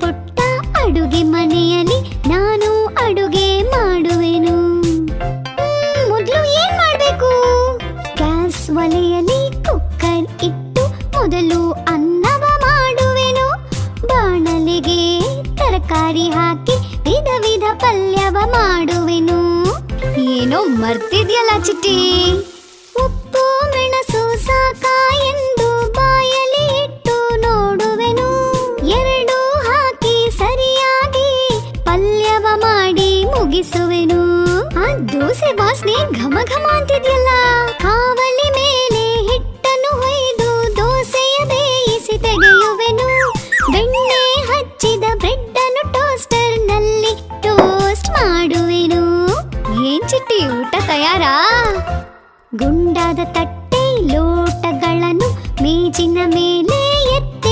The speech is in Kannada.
ಪುಟ್ಟ ಅಡುಗೆ ಮನೆಯಲ್ಲಿ ನಾನು ಅಡುಗೆ ಮಾಡುವೆನು. ಮೊದಲು ಏನು ಮಾಡಬೇಕು? ಗ್ಯಾಸ್ ಒಲೆಯಲ್ಲಿ ಕುಕ್ಕರ್ ಇಟ್ಟು ಮೊದಲು ಅನ್ನವ ಮಾಡುವೆನು. ಬಾಣಲೆಗೆ ತರಕಾರಿ ಹಾಕಿ ವಿಧ ವಿಧ ಪಲ್ಯವ ಮಾಡುವೆನು. ಏನೋ ಮರ್ತಿದ್ಯಲ್ಲ ಚಿಟ್ಟಿ? ಸಾಗಿಸುವೆನು? ಆ ದೋಸೆ ವಾಸನೆ ಘಮ ಘಮ ಅಂತಿದ್ಯಲ್ಲ? ಕಾವಲಿ ಮೇಲೆ ಹಿಟ್ಟನ್ನು ಹೊಯ್ದು ದೋಸೆಯ ಬೇಯಿಸಿ ತೆಗೆಯುವೆನು. ಬೆಣ್ಣೆ ಹಚ್ಚಿದ ಬ್ರೆಡ್ ಅನ್ನು ಟೋಸ್ಟರ್ನಲ್ಲಿ ಟೋಸ್ಟ್ ಮಾಡುವೆನು. ಏನ್ ಚಿಟ್ಟಿ, ಊಟ ತಯಾರಾ? ಗುಂಡಾದ ತಟ್ಟೆ ಲೋಟಗಳನ್ನು ಮೇಜಿನ ಮೇಲೆ ಎತ್ತ